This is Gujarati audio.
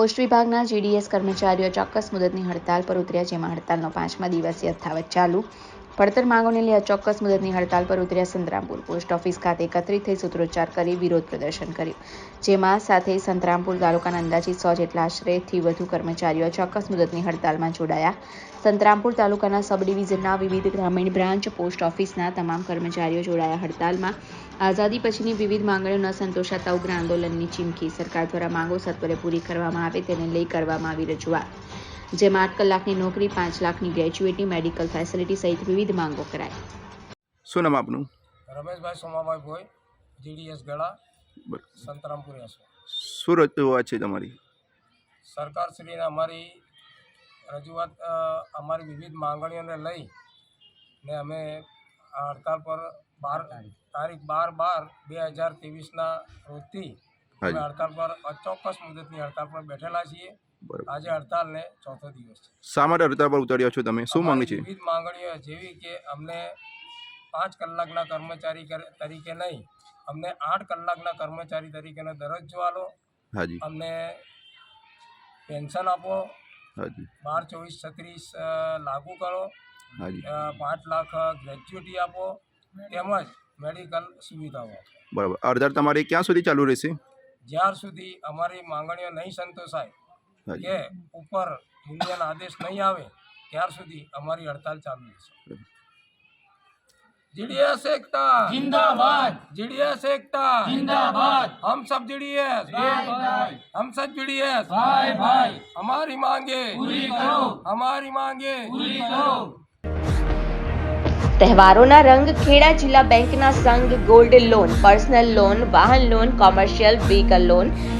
પોસ્ટ વિભાગના જીડીએસ કર્મચારીઓ ચોક્કસ મુદતની હડતાલ પર ઉતર્યા, જેમાં હડતાલનો પાંચમા દિવસે યથાવત ચાલુ. પડતર માંગોને લઈ અચોક્કસ મુદતની હડતાલ પર ઉતર્યા સંતરામપુર પોસ્ટ ઓફિસ ખાતે એકત્રિત થઈ સૂત્રોચ્ચાર કરી વિરોધ પ્રદર્શન કર્યું. જેમાં સાથે સંતરામપુર તાલુકાના અંદાજિત સો જેટલા આશરેથી વધુ કર્મચારીઓ ચોક્કસ મુદતની હડતાલમાં જોડાયા. સંતરામપુર તાલુકાના સબ ડિવિઝનના વિવિધ ગ્રામીણ બ્રાન્ચ પોસ્ટ ઓફિસના તમામ કર્મચારીઓ જોડાયા હડતાલમાં. આઝાદી પછીની વિવિધ માંગણીઓ ન સંતોષાતા ઉગ્ર આંદોલનની ચીમકી સરકાર દ્વારા માંગો સત્વરે પૂરી કરવામાં આવે તેને લઈ કરવામાં આવી રજૂઆત. જેમાં આઠ કલાકની નોકરી પાંચ લાખની ગ્રેજ્યુએટી મેડિકલ ફેસિલિટી સહિત વિવિધ માંગો કરાઈ શું નામ આપનું? રમેશભાઈ સોમાભાઈ ભોઈ જીડીએસ ગળા બરાબર. સંતરામપુર એસો. શું રજૂઆત છે તમારી? સરકારશ્રીને અમારી રજૂઆત અ, અમારી વિવિધ માંગણીઓને લઈ ને અમે આ હડતાલ પર બાર તારીખ બાર બાર બે હજાર ત્રેવીસના રોજથી અમે હાજી. હડતાલ પર અચોક્કસ મુદતની હડતાલ પર બેઠેલા છીએ. બરાબર આજે હડતાલને ચોથો દિવસ છે. શા માટે હડતાલ પર ઉતાર્યા છો તમે? શું માંગણી છે? વિવિધ માંગણીઓ જેવી કે અમને પાંચ કલાકના કર્મચારી તરીકે નહીં અમને આઠ કલાકના કર્મચારી તરીકેનો દરજ્જો આલો હાજી. અમને પેન્શન આપો હાજી. બાર ચોવીસ છત્રીસ લાગુ કરો હાજી. પાંચ લાખ ગ્રેજ્યુટી આપો તેમજ મેડિકલ સુવિધાઓ બરાબર. હડતાળ તમારી ક્યાં સુધી ચાલુ રહેશે? જ્યાર સુધી અમારી માંગણીઓ નહીં સંતોષાય કે ઉપર યુનિયન આદેશ નહીં આવે ત્યાર સુધી અમારી હડતાલ ચાલુ રહેશે जीडीएस एकता जिंदाबाद जीडीएस एकता जिंदाबाद हम सब जीडीएस भाई भाई हम सब जीडीएस भाई भाई हमारी मांगे पूरी करो हमारी मांगे पूरी करो તહેવારોના રંગ ખેડા જિલ્લા બેંકના સંઘ ગોલ્ડ લોન પર્સનલ લોન વાહન લોન કોમર્શિયલ વ્હીકલ લોન